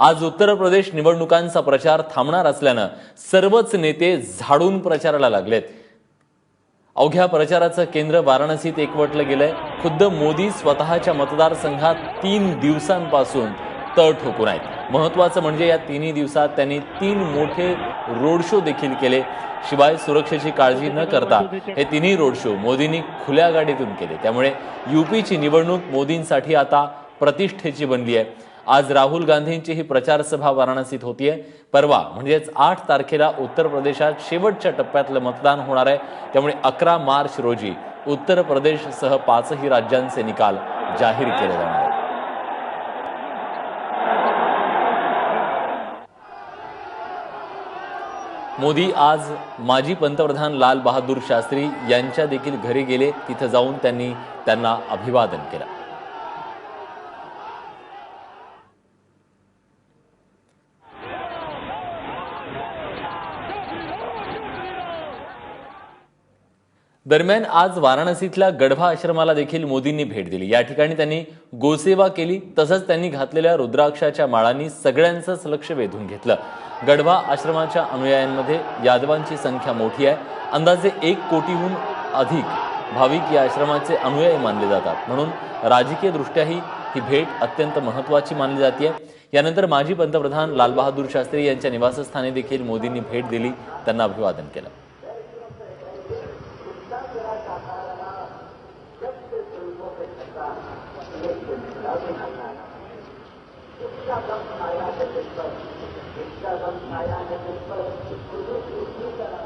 आज उत्तर प्रदेश निवडणुकांचा प्रचार थांबणार असल्यानं सर्वच नेते झाडून प्रचाराला लागलेत. अवघ्या प्रचाराचं केंद्र वाराणसीत एकवटलं गेलंय. खुद्द मोदी स्वतःच्या मतदारसंघात तीन दिवसांपासून तळ ठोकून आहेत. महत्वाचं म्हणजे या तिन्ही दिवसात त्यांनी तीन मोठे रोड शो देखील केले. शिवाय सुरक्षेची काळजी न करता हे तिन्ही रोड शो मोदींनी खुल्या गाडीतून केले. त्यामुळे युपीची निवडणूक मोदींसाठी आता प्रतिष्ठेची बनली आहे. आज राहुल गांधींची ही प्रचार सभा वाराणसीत होतीये. परवा म्हणजेच आठ तारखेला उत्तर प्रदेशात शेवटच्या टप्प्यातलं मतदान होणार आहे. त्यामुळे अकरा मार्च रोजी उत्तर प्रदेशसह पाचही राज्यांचे निकाल जाहीर केले जाणार आहेत. मोदी आज माजी पंतप्रधान लाल बहादूर शास्त्री यांच्या देखील घरी गेले. तिथं जाऊन त्यांनी त्यांना अभिवादन केलं. दरम्यान आज वाराणसीतल्या गढवा आश्रमाला देखील मोदींनी भेट दिली. या ठिकाणी त्यांनी गोसेवा केली तसंच त्यांनी घातलेल्या रुद्राक्षाच्या माळांनी सगळ्यांचंच लक्ष वेधून घेतलं. गढवा आश्रमाच्या अनुयायांमध्ये यादवांची संख्या मोठी आहे. अंदाजे एक कोटीहून अधिक भाविक या आश्रमाचे अनुयायी मानले जातात. म्हणून राजकीय दृष्ट्याही ही भेट अत्यंत महत्वाची मानली जाते यानंतर माजी पंतप्रधान लालबहादूर शास्त्री यांच्या निवासस्थानी देखील मोदींनी भेट दिली त्यांना अभिवादन केलं. Thank you.